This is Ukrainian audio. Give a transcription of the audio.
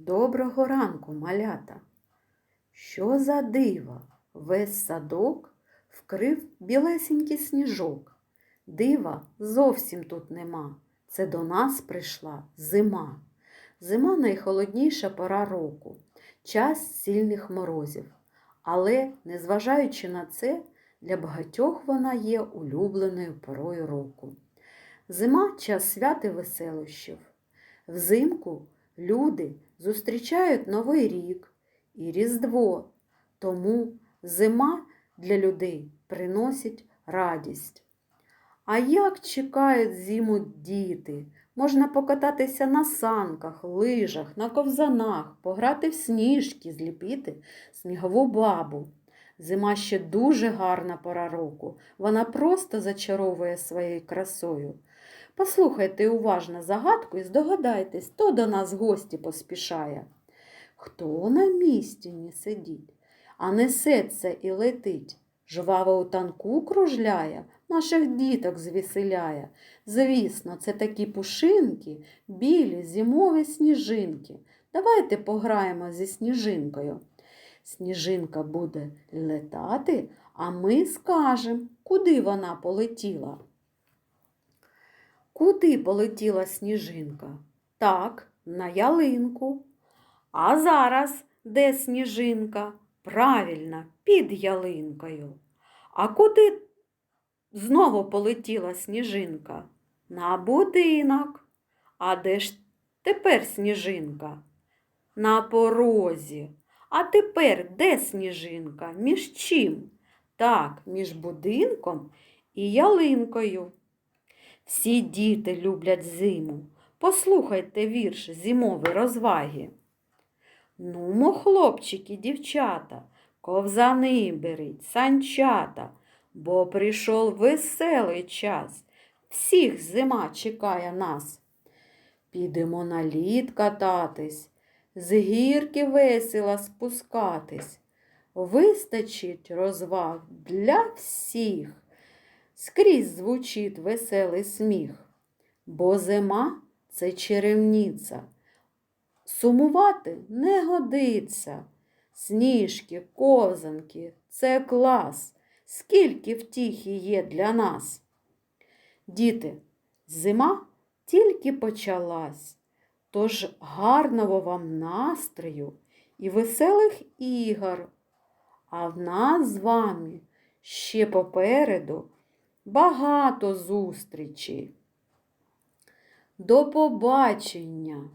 Доброго ранку, малята. Що за диво? Весь садок вкрив білесенький сніжок. Дива зовсім тут нема. Це до нас прийшла зима. Зима найхолодніша пора року, час сильних морозів. Але, незважаючи на це, для багатьох вона є улюбленою порою року. Зима час свят і веселощів. Взимку люди зустрічають Новий рік і Різдво, тому зима для людей приносить радість. А як чекають зиму діти? Можна покататися на санках, лижах, на ковзанах, пограти в сніжки, зліпити снігову бабу. Зима ще дуже гарна пора року. Вона просто зачаровує своєю красою. Послухайте уважно загадку і здогадайтесь, хто до нас гості поспішає. Хто на місці не сидить, а несеться і летить, жваво у танку кружляє, наших діток звеселяє. Звісно, це такі пушинки, білі зимові сніжинки. Давайте пограємо зі сніжинкою. Сніжинка буде летати, а ми скажемо, куди вона полетіла. Куди полетіла сніжинка? Так, на ялинку. А зараз де сніжинка? Правильно, під ялинкою. А куди знову полетіла сніжинка? На будинок. А де ж тепер сніжинка? На порозі. А тепер де сніжинка? Між чим? Так, між будинком і ялинкою. Всі діти люблять зиму. Послухайте вірш зимові розваги. Нумо, хлопчики, дівчата, ковзани беріть, санчата, бо прийшов веселий час. Всіх зима чекає нас. Підемо на лід кататись, з гірки весело спускатись. Вистачить розваг для всіх. Скрізь звучить веселий сміх, бо зима це черевниця. Сумувати не годиться. Сніжки, ковзанки це клас. Скільки втіхи є для нас. Діти, зима тільки почалась, тож гарного вам настрою і веселих ігор. А в нас з вами ще попереду багато зустрічей. До побачення!